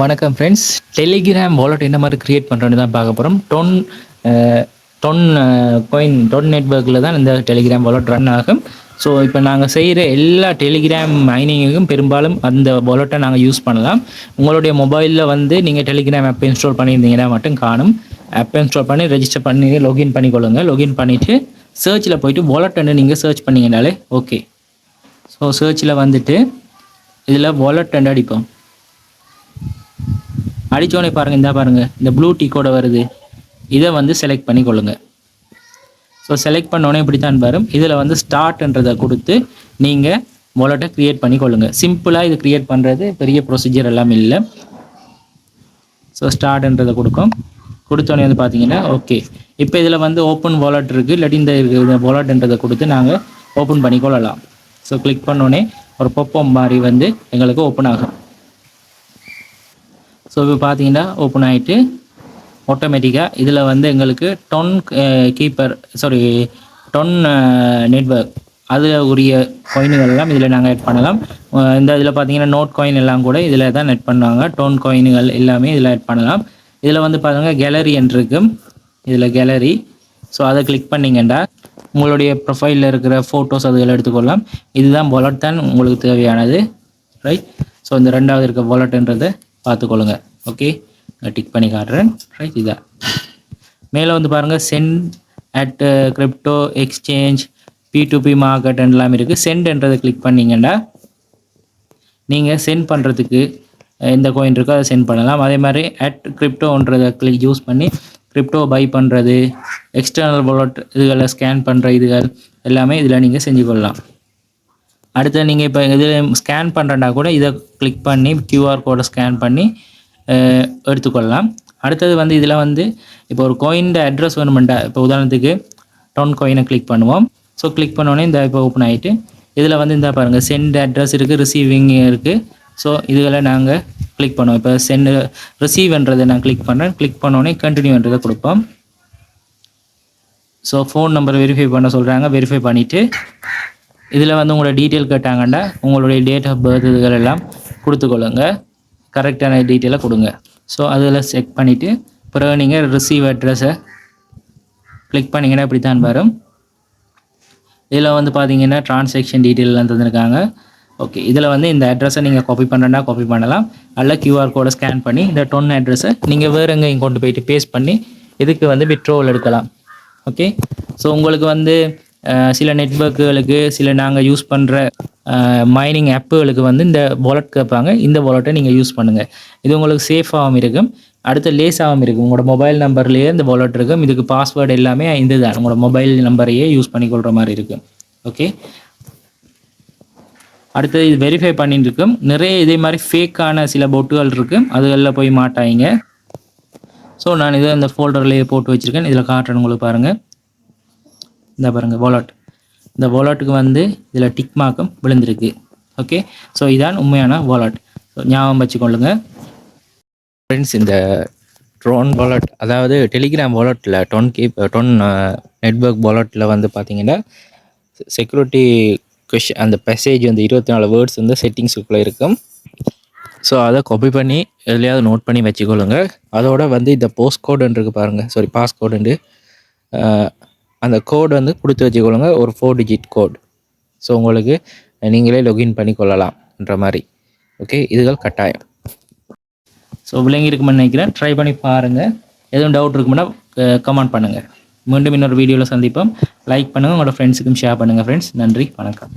வணக்கம் friends Telegram wallet என்ன மாதிரி க்ரியேட் பண்ணுறோன்னு தான் பார்க்க போகிறோம் டொன் டொன் கோயின் டொன் நெட்ஒர்க்கில் தான் இந்த டெலிகிராம் வாலெட் ரன் ஆகும். ஸோ இப்போ நாங்கள் செய்கிற எல்லா டெலிகிராம் மைனிங்குக்கும் பெரும்பாலும் அந்த வாலெட்டை நாங்கள் யூஸ் பண்ணலாம். உங்களுடைய மொபைலில் வந்து நீங்கள் டெலிகிராம் ஆப் இன்ஸ்டால் பண்ணியிருந்தீங்கன்னா மட்டும் காணும். ஆப் இன்ஸ்டால் பண்ணி ரெஜிஸ்டர் பண்ணி லாகின் பண்ணிக்கொள்ளுங்க. லாகின் பண்ணிவிட்டு சர்ச்சில் போயிட்டு வாலெட்டுன்னு நீங்கள் சர்ச் பண்ணிங்கனாலே ஓகே ஸோ சர்ச்சில் வந்துட்டு இதில் வாலெட் அடிப்போம் அடித்தோடனே பாருங்கள் இந்த பாருங்கள் இந்த ப்ளூ டிக்கோட வருது. இதை வந்து செலக்ட் பண்ணி கொள்ளுங்கள் ஸோ செலக்ட் பண்ணோடனே இப்படி தான் வரும் இதில் வந்து ஸ்டார்ட்ன்றதை கொடுத்து நீங்கள் மொலட்டை க்ரியேட் பண்ணி கொள்ளுங்கள் சிம்பிளாக இது க்ரியேட் பண்ணுறது பெரிய ப்ரொசீஜர் எல்லாம் இல்லை. ஸோ ஸ்டார்ட்ன்றதை கொடுக்கும். கொடுத்தோடனே வந்து பார்த்தீங்கன்னா ஓகே இப்போ இதில் வந்து ஓப்பன் வாலெட் இருக்குது இல்லாட்டி இந்த இந்த வாலெட்ன்றதை கொடுத்து நாங்கள் ஓப்பன் பண்ணி கொள்ளலாம் ஸோ கிளிக் பண்ணோடனே ஒரு பொப்பம் மாதிரி வந்து எங்களுக்கு ஓப்பன் ஆகும். ஸோ இப்போ பார்த்தீங்கன்னா ஓப்பன் ஆகிட்டு ஆட்டோமேட்டிக்காக இதில் வந்து எங்களுக்கு TON keeper sorry TON network அது உரிய காயின்கள் எல்லாம் இதில் நாங்கள் ஆட் பண்ணலாம். இந்த இதில் பார்த்தீங்கன்னா நோட் காயின் எல்லாம் கூட இதில் தான் நெட் பண்ணுவாங்க. டோன் காயின்கள் எல்லாமே இதில் ஆட் பண்ணலாம். இதில் வந்து பாருங்க கேலரி என்று இருக்கும் இதில் கேலரி ஸோ அதை கிளிக் பண்ணிங்கண்டா உங்களுடைய ப்ரொஃபைலில் இருக்கிற ஃபோட்டோஸ் அதுகளை எடுத்துக்கொள்ளலாம். இதுதான் வாலெட் தான் உங்களுக்கு தேவையானது. ரைட் ஸோ இந்த ரெண்டாவது இருக்க வாலெட்ன்றதை பார்த்துக்கொள்ளுங்க. ஓகே நான் டிக் பண்ணி காட்டுறேன். ரைட் இதான். மேலே வந்து பாருங்கள் send at crypto exchange P to P market எல்லாம் இருக்குது சென்ட்ன்றதை கிளிக் பண்ணீங்கன்னா நீங்கள் சென்ட் பண்ணுறதுக்கு எந்த uh, கோயின் இருக்கோ அதை சென்ட் பண்ணலாம். அதே மாதிரி அட் கிரிப்டோன்றதை கிளிக் யூஸ் பண்ணி கிரிப்டோ பை பண்ணுறது எக்ஸ்டர்னல் வாலெட் இதுகளை ஸ்கேன் பண்ணுற இதுகள் எல்லாமே இதில் நீங்கள் செஞ்சு கொள்ளலாம் அடுத்து நீங்கள் இப்போ இதில் ஸ்கேன் பண்ணுறேன்னா கூட இதை கிளிக் பண்ணி கியூஆர் கோடை ஸ்கேன் பண்ணி எடுத்துக்கொள்ளலாம். அடுத்தது வந்து இதில் வந்து இப்போ ஒரு கோயின்ட அட்ரஸ் வேணுமெண்டா? இப்போ உதாரணத்துக்கு டவுன் கோயினை கிளிக் பண்ணுவோம். ஸோ கிளிக் பண்ணோடனே இந்த இப்போ ஓப்பன் ஆகிட்டு இதில் வந்து இந்த பாருங்கள் சென்ட் அட்ரஸ் இருக்குது ரிசீவிங் இருக்குது ஸோ இதில் நாங்கள் கிளிக் பண்ணுவோம். இப்போ சென்ட் ரிசீவ்ன்றதை நான் கிளிக் பண்ணுறேன் கிளிக் பண்ணோடனே கண்டினியூன்றதை கொடுப்போம். ஸோ ஃபோன் நம்பர் வெரிஃபை பண்ண சொல்கிறாங்க வெரிஃபை பண்ணிவிட்டு இதில் வந்து உங்களோட டீட்டெயில் கேட்டாங்கன்னா உங்களுடைய டேட் ஆஃப் பர்த் இதுகள் எல்லாம் கொடுத்துக்கொள்ளுங்க. கரெக்டான டீட்டெயிலாக கொடுங்க. ஸோ அதில் செக் பண்ணிவிட்டு பிறகு நீங்கள் ரிசீவ் அட்ரஸை கிளிக் பண்ணிங்கன்னா இப்படி தான் வரும். இதில் வந்து பார்த்தீங்கன்னா டிரான்சாக்ஷன் டீட்டெயிலெலாம் தந்திருக்காங்க. ஓகே இதில் வந்து இந்த அட்ரஸை நீங்கள் காப்பி பண்ணுறேன்னா காப்பி பண்ணலாம். அல்ல கியூஆர் கோடை ஸ்கேன் பண்ணி இந்த டொன் அட்ரஸை நீங்கள் வேறு எங்கேயும் கொண்டு போயிட்டு பேஸ்ட் பண்ணி இதுக்கு வந்து விட்ரோவல் எடுக்கலாம். ஓகே ஸோ உங்களுக்கு வந்து சில நெட்ஒர்க்குகளுக்கு சில நாங்கள் யூஸ் பண்ணுற மைனிங் ஆப்புகளுக்கு வந்து இந்த வாலெட் கேட்பாங்க. இந்த வாலெட்டை நீங்கள் யூஸ் பண்ணுங்கள் இது உங்களுக்கு சேஃபாகவும் இருக்கும். அடுத்து லேஸாகவும் இருக்கும். உங்களோட மொபைல் நம்பர்லேயே இந்த வாலெட் இருக்கும். இதுக்கு பாஸ்வேர்டு எல்லாமே இந்த தான். உங்களோட மொபைல் நம்பரையே யூஸ் பண்ணிக்கொள்கிற மாதிரி இருக்கும். ஓகே அடுத்தது இது வெரிஃபை பண்ணிட்டு இருக்கும். நிறைய இதே மாதிரி ஃபேக்கான சில பொட்டுகள் இருக்கும். அதுகளில் போய் மாட்டாங்க. ஸோ நான் இதை இந்த ஃபோல்டர்லேயே போட்டு வச்சுருக்கேன். இதில் காட்டுறேன் உங்களுக்கு பாருங்கள் இந்த பாருங்கள் வாலெட் இந்த வாலாட்டுக்கு வந்து இதில் டிக் மார்க்கம் விழுந்திருக்கு. ஓகே ஸோ இதான் உண்மையான வாலாட் ஸோ ஞாபகம் வச்சுக்கொள்ளுங்க. ஃப்ரெண்ட்ஸ் இந்த ட்ரோன் வாலட் அதாவது டெலிகிராம் வாலெட்டில் டொன் கீப் டொன் நெட்ஒர்க் வாலெட்டில் வந்து பார்த்தீங்கன்னா செக்யூரிட்டி கொஷ் அந்த மெசேஜ் வந்து இருபத்தி நாலு வேர்ட்ஸ் வந்து செட்டிங்ஸுக்குள்ளே இருக்கும். ஸோ அதை காப்பி பண்ணி எதுலையாவது நோட் பண்ணி வச்சுக்கொள்ளுங்க. அதோட வந்து இந்த போஸ்ட் கோடுன்னு இருக்குது பாருங்கள் சாரி பாஸ்கோடுண்டு அந்த கோடு வந்து கொடுத்து வச்சுக்கொள்ளுங்க. ஒரு ஃபோர் டிஜிட் கோட் ஸோ உங்களுக்கு நீங்களே லொகின் பண்ணி கொள்ளலாம்ன்ற மாதிரி. ஓகே இதுகள் கட்டாயம். ஸோ விளங்கி இருக்குமென்னு நினைக்கிறேன். ட்ரை பண்ணி பாருங்கள் எதுவும் டவுட் இருக்குமுன்னா கமெண்ட் பண்ணுங்கள் மீண்டும் இன்னொரு வீடியோவில் சந்திப்போம். லைக் பண்ணுங்கள் உங்களோட ஃப்ரெண்ட்ஸுக்கும் ஷேர் பண்ணுங்கள் ஃப்ரெண்ட்ஸ் நன்றி. வணக்கம்.